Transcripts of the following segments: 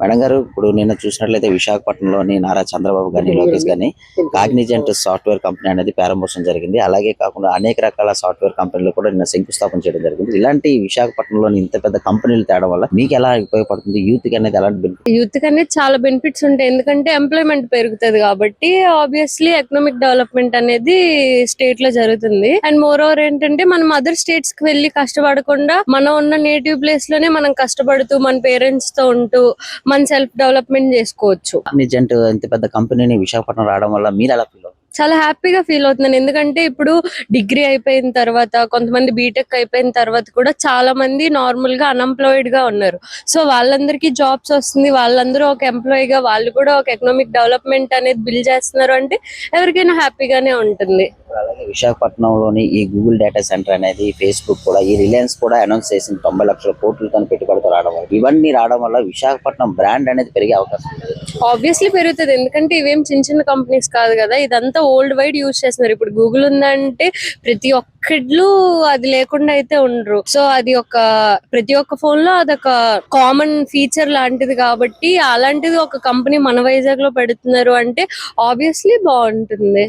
Madam గారు ఇప్పుడు నిన్న చూసినట్లయితే విశాఖపట్నంలోని నారా చంద్రబాబు గాని లోకేష్ గాని కాగ్నిజెంట్ సాఫ్ట్వేర్ కంపెనీ అనేది ప్రారంభోత్సవం జరిగింది. అలాగే కాకుండా అనేక రకాల సాఫ్ట్వేర్ కంపెనీలు కూడా నిన్న శంకుస్థాపన చేయడం జరిగింది. ఇలాంటి విశాఖపట్నంలోని ఇంత పెద్ద కంపెనీలు తేడం వల్ల మీకు ఎలా ఉపయోగపడుతుంది? యూత్కి అనేది ఎలాంటి బెనిఫిట్? యూత్కి అనేది చాలా బెనిఫిట్స్ ఉంటాయి. ఎందుకంటే ఎంప్లాయ్మెంట్ పెరుగుతుంది కాబట్టి ఆబ్వియస్లీ ఎకనామిక్ డెవలప్మెంట్ అనేది స్టేట్లో జరుగుతుంది. అండ్ మోర్ ఓవర్ ఏంటంటే మనం అదర్ స్టేట్స్కి వెళ్ళి కష్టపడకుండా మనం ఉన్న నేటివ్ ప్లేస్లోనే మనం కష్టపడుతూ మన పేరెంట్స్తో ఉంటూ మన సెల్ఫ్ డెవలప్మెంట్ చేసుకోవచ్చు. ఇంత పెద్ద కంపెనీని విశాఖపట్నం రావడం వల్ల మీరు ఎలా ఫీల్ చాలా హ్యాపీగా ఫీల్ అవుతున్నాను. ఎందుకంటే ఇప్పుడు డిగ్రీ అయిపోయిన తర్వాత కొంతమంది బీటెక్ అయిపోయిన తర్వాత కూడా చాలా మంది నార్మల్గా అన్ఎంప్లాయిడ్గా ఉన్నారు. సో వాళ్ళందరికీ జాబ్స్ వస్తుంది. వాళ్ళందరూ ఒక ఎంప్లాయీ గా వాళ్ళు కూడా ఒక ఎకనామిక్ డెవలప్మెంట్ అనేది బిల్డ్ చేస్తున్నారు అంటే ఎవరికైనా హ్యాపీగానే ఉంటుంది. అలాగే విశాఖపట్నంలోని ఈ గూగుల్ డేటా సెంటర్ అనేది ఫేస్బుక్ కూడా ఈ రిలయన్స్ కూడా అనౌన్స్ చేసింది తొంభై లక్షల కోట్లతో పెట్టుబడితో రావడం వల్ల. ఇవన్నీ రావడం వల్ల విశాఖపట్నం బ్రాండ్ అనేది పెరిగే అవకాశం ఆబ్వియస్లీ పెరుగుతుంది. ఎందుకంటే ఇవేం చిన్న చిన్న కంపెనీస్ కాదు కదా. ఇదంతా ఓల్డ్ వైడ్ యూజ్ చేస్తున్నారు. ఇప్పుడు గూగుల్ ఉందంటే ప్రతి ఒక్క ఒక్కళ్ళు అది లేకుండా అయితే ఉండరు. సో అది ఒక ప్రతి ఒక్క ఫోన్లో అదొక కామన్ ఫీచర్ లాంటిది కాబట్టి అలాంటిది ఒక కంపెనీ మన వైజాగ్లో పెడుతున్నారు అంటే ఆబ్వియస్లీ బాగుంటుంది.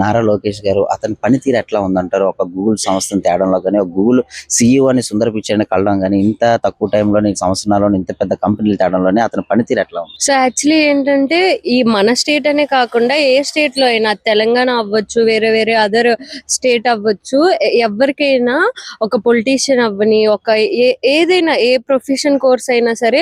నారా లోకేష్ గారు అతని పనితీరు ఎట్లా ఉందంటారు? ఒక గూగుల్ సంస్థను తేడంలో కానీ ఒక గూగుల్ సీఈఓ అని సుందర పిచ్చైన కలడం కానీ ఇంత తక్కువ టైంలోని సంవత్సరాల్లో ఇంత పెద్ద కంపెనీలు తేడంలోనే అతని పనితీరు ఎట్లా ఉంది? సో యాక్చువల్లీ ఏంటంటే ఈ మన స్టేట్ అనే కాకుండా ఏ స్టేట్లో అయినా తెలంగాణ అవ్వచ్చు వేరే వేరే అదర్ స్టేట్ అవ్వచ్చు ఎవరికైనా ఒక పొలిటీషియన్ అవ్వని ఒక ఏ- ఏదైనా ఏ ప్రొఫెషన్ కోర్స్ అయినా సరే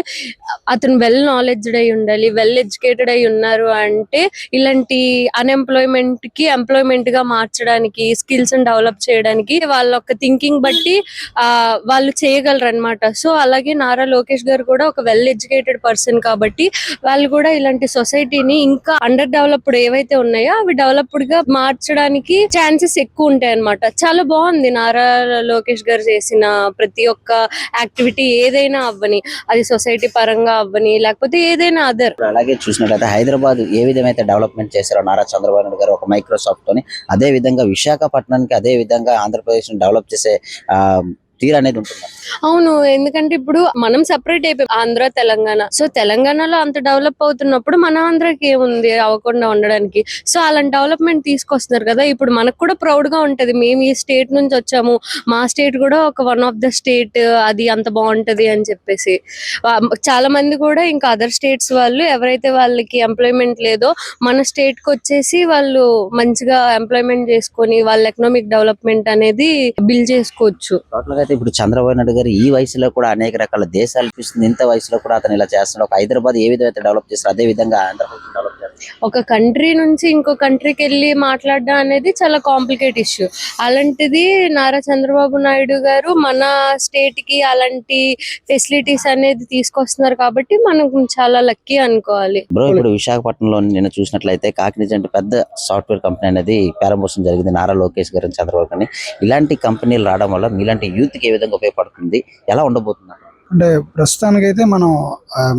అతను వెల్ నాలెడ్జ్డ్ అయి ఉండాలి వెల్ ఎడ్యుకేటెడ్ అయి ఉన్నారు అంటే ఇలాంటి అన్ఎంప్లాయ్మెంట్కి ఎంప్లాయ్మెంట్గా మార్చడానికి స్కిల్స్ డెవలప్ చేయడానికి వాళ్ళ ఒక థింకింగ్ బట్టి వాళ్ళు చేయగలరు అనమాట సో అలాగే నారా లోకేష్ గారు కూడా ఒక వెల్ ఎడ్యుకేటెడ్ పర్సన్ కాబట్టి వాళ్ళు కూడా ఇలాంటి సొసైటీని ఇంకా అండర్ డెవలప్డ్ ఏవైతే ఉన్నాయో అవి డెవలప్డ్గా మార్చడానికి ఛాన్సెస్ ఎక్కువ ఉంటాయి అన్నమాట చాలా బాగుంది. నారా లోకేష్ గారు చేసిన ప్రతి ఒక్క యాక్టివిటీ ఏదైనా అవ్వని అది సొసైటీ పరంగా అవ్వని లేకపోతే ఏదైనా అదర్. ఇప్పుడు అలాగే చూసినట్లయితే హైదరాబాద్ ఏ విధమైతే డెవలప్మెంట్ చేశారో నారా చంద్రబాబు నాయుడు గారు ఒక మైక్రోసాఫ్ట్ తోని అదే విధంగా విశాఖపట్నానికి అదే విధంగా ఆంధ్రప్రదేశ్ డెవలప్ చేసే ఆ, తీరు అనేది ఉంటుంది? అవును ఎందుకంటే ఇప్పుడు మనం సెపరేట్ అయిపోయి ఆంధ్ర తెలంగాణ. సో తెలంగాణలో అంత డెవలప్ అవుతున్నప్పుడు మన ఆంధ్రకి ఏముంది? అవ్వకుండా ఉండడానికి. సో అలాంటి డెవలప్మెంట్ తీసుకొస్తున్నారు కదా. ఇప్పుడు మనకు కూడా ప్రౌడ్గా ఉంటది. మేము ఈ స్టేట్ నుంచి వచ్చాము. మా స్టేట్ కూడా ఒక వన్ ఆఫ్ ద స్టేట్ అది అంత బాగుంటది అని చెప్పేసి. చాలా మంది కూడా ఇంకా అదర్ స్టేట్స్ వాళ్ళు ఎవరైతే వాళ్ళకి ఎంప్లాయ్మెంట్ లేదో మన స్టేట్కి వచ్చేసి వాళ్ళు మంచిగా ఎంప్లాయ్మెంట్ చేసుకొని వాళ్ళ ఎకనామిక్ డెవలప్మెంట్ అనేది బిల్డ్ చేసుకోవచ్చు. అయితే ఇప్పుడు చంద్రబాబు నాయుడు గారు ఈ వయసులో కూడా అనేక రకాల దేశాలు చూస్తుంది ఇంత వయసులో కూడా అతను ఇలా చేస్తున్నాడు. ఒక హైదరాబాద్ ఏ విధంగా డెవలప్ చేస్తారు అదే విధంగా ఆంధ్రప్రదేశ్ డెవలప్ ఒక కంట్రీ నుంచి ఇంకో కంట్రీకి వెళ్ళి మాట్లాడడం అనేది చాలా కాంప్లికేట్ ఇష్యూ అలాంటిది నారా చంద్రబాబు నాయుడు గారు మన స్టేట్కి అలాంటి ఫెసిలిటీస్ అనేది తీసుకొస్తున్నారు కాబట్టి మనం చాలా లక్కీ అనుకోవాలి. బ్రో ఇప్పుడు విశాఖపట్నంలో నిన్న చూసినట్లయితే కాకినిజెంట్ పెద్ద సాఫ్ట్వేర్ కంపెనీ అనేది ప్రారంభోత్సవం జరిగింది. నారా లోకేష్ గారు చంద్రబాబు గారిని. ఇలాంటి కంపెనీలు రావడం వల్ల మీలాంటి యూత్కి ఏ విధంగా ఉపయోగపడుతుంది? ఎలా ఉండబోతున్నారు అంటే ప్రస్తుతానికైతే మనం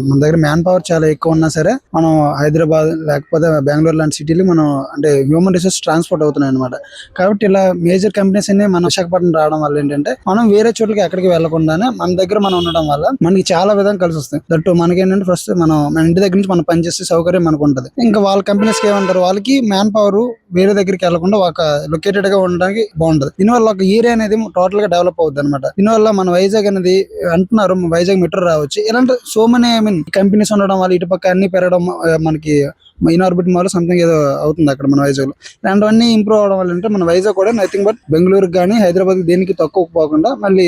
మన దగ్గర మ్యాన్ పవర్ చాలా ఎక్కువ ఉన్నా సరే మనం హైదరాబాద్ లేకపోతే బెంగళూరు లాంటి సిటీలు మనం అంటే హ్యూమన్ రిసోర్స్ ట్రాన్స్పోర్ట్ అవుతున్నాయి అనమాట కాబట్టి ఇలా మేజర్ కంపెనీస్ అన్ని మన విశాఖపట్నం రావడం వల్ల ఏంటంటే మనం వేరే చోట్లకి ఎక్కడికి వెళ్ళకుండానే మన దగ్గర మనం ఉండడం వల్ల మనకి చాలా విధంగా కలిసి వస్తాయి. దట్టు మనకి ఏంటంటే ఫస్ట్ మనం మన ఇంటి దగ్గర నుంచి మనం పనిచేసే సౌకర్యం మనకు ఉంటుంది. ఇంకా వాళ్ళ కంపెనీస్కి ఏమంటారు? వాళ్ళకి మ్యాన్ పవర్ వేరే దగ్గరికి వెళ్ళకుండా ఒక లొకేటెడ్గా ఉండడానికి బాగుంటది. దీనివల్ల ఒక ఏరియా అనేది టోటల్గా డెవలప్ అవుతుంది అనమాట దీనివల్ల మన వైజాగ్ అనేది అంటున్నారు వైజాగ్ మెట్రో రావచ్చు. ఇలాంటి so many I mean companies ఉండడం వల్ల ఇటుపక్క అన్ని పెరగడం మనకి ఇన్ఆర్బిట్ మాల్ సంథింగ్ ఏదో అవుతుంది అక్కడ మన వైజాగ్లో ఇలాంటివన్నీ ఇంప్రూవ్ అవడం వల్ల అంటే మన వైజాగ్ కూడా నథింగ్ బట్ బెంగళూరుకి కానీ హైదరాబాద్ దేనికి తక్కువ పోకుండా మళ్ళీ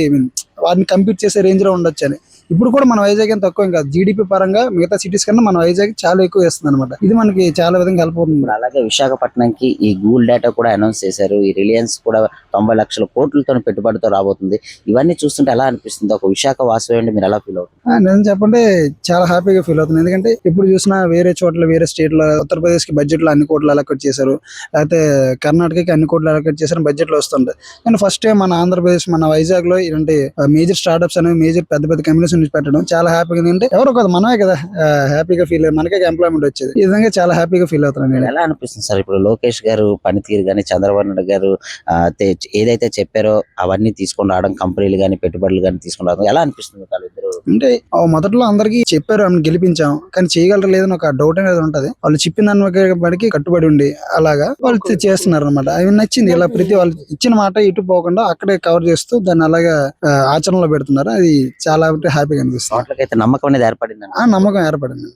వాటిని కంపీట్ చేసే రేంజ్లో ఉండొచ్చు అని ఇప్పుడు కూడా మన వైజాగ్ ఏం తక్కువ కాదు జీడిపి పరంగా మిగతా సిటీస్ కన్నా మన వైజాగ్ చాలా ఎక్కువ వేస్తుంది అనమాట ఇది మనకి చాలా విధంగా హెల్ప్ అవుతుంది. ఇప్పుడు అలాగే విశాఖపట్నంకి ఈ గూగుల్ డేటా కూడా అనౌన్స్ చేశారు. ఈ రిలయన్స్ కూడా తొంభై లక్షల కోట్లతో పెట్టుబడితో రాబోతుంది. ఇవన్నీ చూస్తుంటే ఎలా అనిపిస్తుంది? ఒక విశాఖ వాసవి మీరు ఎలా ఫీల్ అవుతుంది నిజం చెప్పంటే చాలా హ్యాపీగా ఫీల్ అవుతుంది. ఎందుకంటే ఇప్పుడు చూసినా వేరే చోట్ల వేరే స్టేట్లో ఉత్తరప్రదేశ్కి బడ్జెట్లో అన్ని కోట్లు అలొకేట్ చేశారు. లేకపోతే కర్ణాటకకి అన్ని కోట్లు అలొకేట్ చేశారు బడ్జెట్లో వస్తుంది కానీ ఫస్ట్ టైం మన ఆంధ్రప్రదేశ్ మన వైజాగ్లో ఇలాంటి మేజర్ స్టార్ట్అప్స్ అనేవి మేజర్ పెద్ద పెద్ద కంపెనీస్ కంపెనీస్ పెట్టడం చాలా హ్యాపీగా ఉంటే ఎవరో కదా మనమే కదా హ్యాపీగా ఫీల్ మనకే ఎంప్లాయ్మెంట్ వచ్చేది. ఈ విధంగా చాలా హ్యాపీగా ఫీల్ అవుతున్నాను నేను. ఎలా అనిపిస్తుంది సార్ ఇప్పుడు లోకేష్ గారు పనితీరు కానీ చంద్రబాబు నాయుడు గారు ఏదైతే చెప్పారో అవన్నీ తీసుకొని రావడం కంపెనీలు కానీ పెట్టుబడులు కానీ తీసుకుని రావడం ఎలా అనిపిస్తుంది అంటే మొదట్లో అందరికి చెప్పారు ఆమెను గెలిపించాం. కానీ చేయగలరు లేదని ఒక డౌట్ అనేది ఉంటది. వాళ్ళు చెప్పిన దాని బడికి కట్టుబడి ఉండి అలాగా వాళ్ళు చేస్తున్నారు అనమాట అవి నచ్చింది. ఇలా ప్రతి వాళ్ళు ఇచ్చిన మాట ఇటు పోకుండా అక్కడే కవర్ చేస్తూ దాన్ని అలాగా ఆచరణలో పెడుతున్నారు. అది చాలా అంటే హ్యాపీగా అనిపిస్తుంది. నమ్మకం అనేది ఏర్పడింది ఆ నమ్మకం ఏర్పడింది.